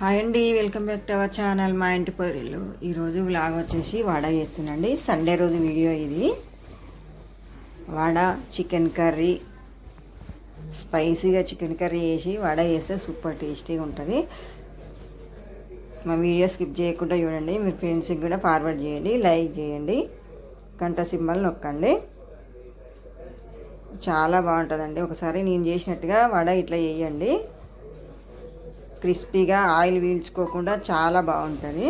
Hi అండి welcome back to our channel మా ఇంటి పొరిల్లు ఈరోజు వ్లాగ్ వచ్చేసి వడ చేస్తున్నాండి సండే రోజు వీడియో ఇది. వడ చికెన్ కర్రీ స్పైసీగా చికెన్ కర్రీ వేసి వడ చేస్తే సూపర్ టేస్టీగా ఉంటుంది. మా వీడియో స్కిప్ చేయకుండా చూడండి. మీ ఫ్రెండ్స్కి కూడా ఫార్వర్డ్ చేయండి లైక్ చేయండి గంట సింబల్ నొక్కండి. చాలా బాగుంటుందండి. ఒకసారి నేను చేసినట్టుగా వడ ఇట్లా చేయండి. క్రిస్పీగా ఆయిల్ పీల్చుకోకుండా చాలా బాగుంటుంది.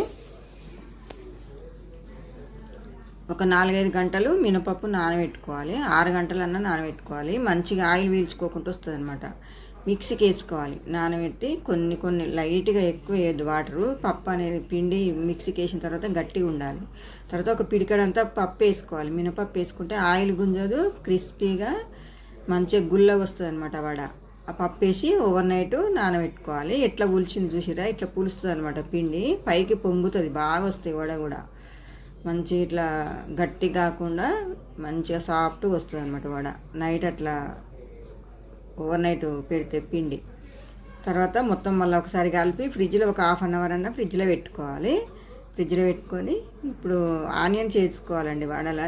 ఒక నాలుగైదు గంటలు మినపప్పు నానబెట్టుకోవాలి. ఆరు గంటలన్నా నానబెట్టుకోవాలి. మంచిగా ఆయిల్ పీల్చుకోకుండా వస్తుంది అనమాట మిక్సీకి వేసుకోవాలి. నానబెట్టి కొన్ని కొన్ని లైట్గా ఎక్కువ వేయద్దు. వాటరు పప్పు అనేది పిండి మిక్సీకి వేసిన తర్వాత గట్టిగా ఉండాలి. తర్వాత ఒక పిడికడంతా పప్పు వేసుకోవాలి. మినపప్పు వేసుకుంటే ఆయిల్ గుంజదు క్రిస్పీగా మంచిగా గుల్లగా వస్తుంది అనమాట వడ. ఆ పప్పు వేసి ఓవర్ నైట్ నానబెట్టుకోవాలి. ఎట్లా పులిచింది చూసిరా ఇట్లా పులుస్తుంది అనమాట పిండి. పైకి పొంగుతుంది బాగా వస్తాయి వడ కూడా. మంచి ఇట్లా గట్టి కాకుండా మంచిగా సాఫ్ట్గా వస్తుంది అనమాట వడ. నైట్ అట్లా ఓవర్ నైట్ పెడితే పిండి. తర్వాత మొత్తం మళ్ళీ ఒకసారి కలిపి ఫ్రిడ్జ్లో ఒక హాఫ్ అన్ అవర్ అన్న ఫ్రిడ్జ్లో పెట్టుకోవాలి. ఫ్రిడ్జ్లో పెట్టుకొని ఇప్పుడు ఆనియన్స్ వేసుకోవాలండి వడల.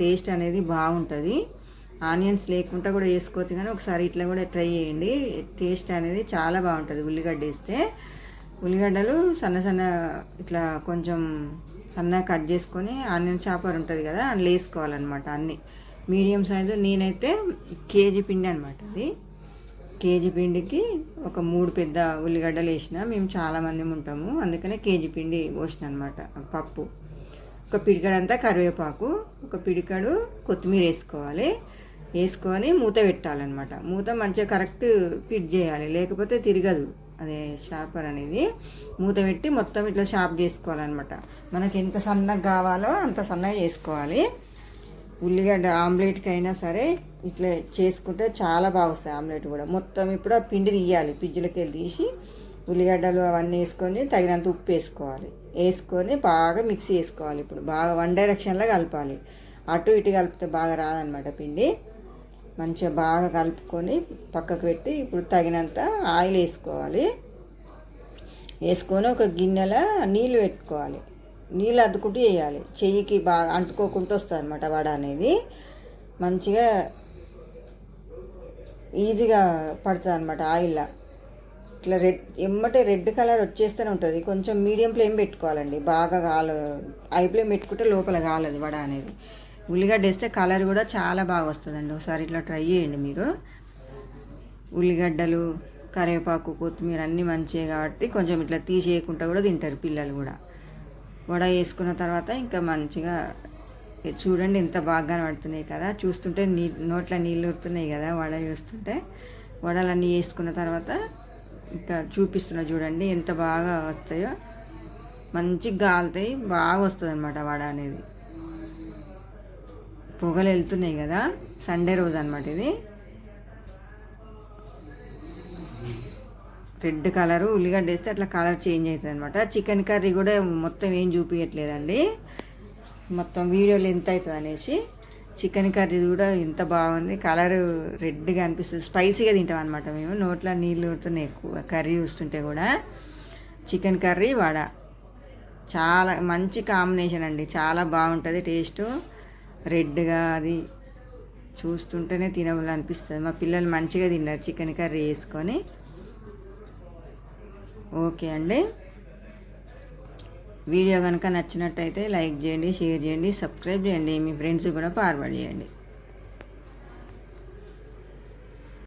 టేస్ట్ అనేది బాగుంటుంది. ఆనియన్స్ లేకుండా కూడా వేసుకోవచ్చు కానీ ఒకసారి ఇట్లా కూడా ట్రై చేయండి. టేస్ట్ అనేది చాలా బాగుంటుంది ఉల్లిగడ్డ వేస్తే. ఉల్లిగడ్డలు సన్న సన్న ఇట్లా కొంచెం సన్నగా కట్ చేసుకొని ఆనియన్ చాపర్ ఉంటుంది కదా అందులో వేసుకోవాలన్నమాట అన్నీ. మీడియం సైజు నేనైతే కేజీ పిండి అనమాట అది. కేజీ పిండికి ఒక మూడు పెద్ద ఉల్లిగడ్డలు వేసిన. మేము చాలామంది ఉంటాము అందుకనే కేజీ పిండి పోసిన అనమాట పప్పు ఒక పిడికడంతా కరివేపాకు ఒక పిడికడు కొత్తిమీర వేసుకోవాలి. వేసుకొని మూత పెట్టాలన్నమాట. మూత మంచిగా కరెక్ట్ ఫిట్ చేయాలి. లేకపోతే తిరగదు. అదే షార్పర్ అనేది. మూత పెట్టి మొత్తం ఇట్లా షార్ప్ చేసుకోవాలన్నమాట. మనకి ఎంత సన్నగా కావాలో అంత సన్నగా చేసుకోవాలి. ఉల్లిగడ్డ ఆమ్లెట్కి అయినా సరే ఇట్లా చేసుకుంటే చాలా బాగుస్తాయి ఆమ్లెట్ కూడా. మొత్తం ఇప్పుడు ఆ పిండి తీయాలి. పిజ్జులకి వెళ్ళి తీసి ఉల్లిగడ్డలు అవన్నీ వేసుకొని తగినంత ఉప్పు వేసుకోవాలి. వేసుకొని బాగా మిక్సీ వేసుకోవాలి ఇప్పుడు. బాగా వన్ డైరెక్షన్లో కలపాలి. అటు ఇటు కలిపితే బాగా రాదనమాట పిండి. మంచిగా బాగా కలుపుకొని పక్కకు పెట్టి ఇప్పుడు తగినంత ఆయిల్ వేసుకోవాలి. వేసుకొని ఒక గిన్నెలో నీళ్ళు పెట్టుకోవాలి. నీళ్ళు అద్దుకుంటూ వేయాలి. చెయ్యికి బాగా అంటుకోకుండా వస్తుంది అనమాట వడ అనేది. మంచిగా ఈజీగా పడుతుంది అనమాట ఆయిల్లో ఇట్లా రెడ్ ఎమ్మటే రెడ్ కలర్ వచ్చేస్తూనే ఉంటుంది. కొంచెం మీడియం ఫ్లేమ్ పెట్టుకోవాలండి. బాగా కాల ఐ ఫ్లేమ్ పెట్టుకుంటే లోపల కాలదు వడ అనేది. ఉల్లిగడ్డ వేస్తే కలర్ కూడా చాలా బాగా వస్తుందండి. ఒకసారి ఇట్లా ట్రై చేయండి మీరు. ఉల్లిగడ్డలు కరివేపాకు కొత్తిమీర అన్నీ మంచివి కాబట్టి కొంచెం ఇట్లా తీసేయకుండా కూడా తింటారు పిల్లలు కూడా. వడ వేసుకున్న తర్వాత ఇంకా మంచిగా చూడండి ఎంత బాగా కనబడుతున్నాయి కదా. చూస్తుంటే నీ నోట్లో నీళ్ళు ఉడుతున్నాయి కదా వడ చూస్తుంటే. వడలన్నీ వేసుకున్న తర్వాత ఇంకా చూపిస్తున్నా చూడండి ఎంత బాగా వస్తాయో. మంచిగా గాలుతాయి బాగా వస్తుంది అనమాట వడ అనేది. పొగలు వెళ్తున్నాయి కదా సండే రోజు అనమాట ఇది. రెడ్ కలరు ఉల్లిగడ్డ వేస్తే అట్లా కలర్ చేంజ్ అవుతుంది అనమాట చికెన్ కర్రీ కూడా మొత్తం ఏం చూపించట్లేదండి మొత్తం వీడియోలు ఎంత అవుతుంది అనేసి. చికెన్ కర్రీ కూడా ఎంత బాగుంది. కలర్ రెడ్గా అనిపిస్తుంది. స్పైసీగా తింటాం అనమాట మేము. నోట్లో నీళ్ళు ఊరుతున్నాయి ఎక్కువ. కర్రీ చూస్తుంటే కూడా. చికెన్ కర్రీ వడ. చాలా మంచి కాంబినేషన్ అండి. చాలా బాగుంటుంది టేస్ట్ రెడ్గా అది చూస్తుంటేనే తినవాలనిపిస్తుంది. అనిపిస్తుంది మా పిల్లలు మంచిగా తిన్నారు చికెన్ కర్రీ వేసుకొని ఓకే అండి. వీడియో కనుక నచ్చినట్టయితే లైక్ చేయండి షేర్ చేయండి సబ్స్క్రైబ్ చేయండి. మీ ఫ్రెండ్స్ కూడా ఫార్వర్డ్ చేయండి.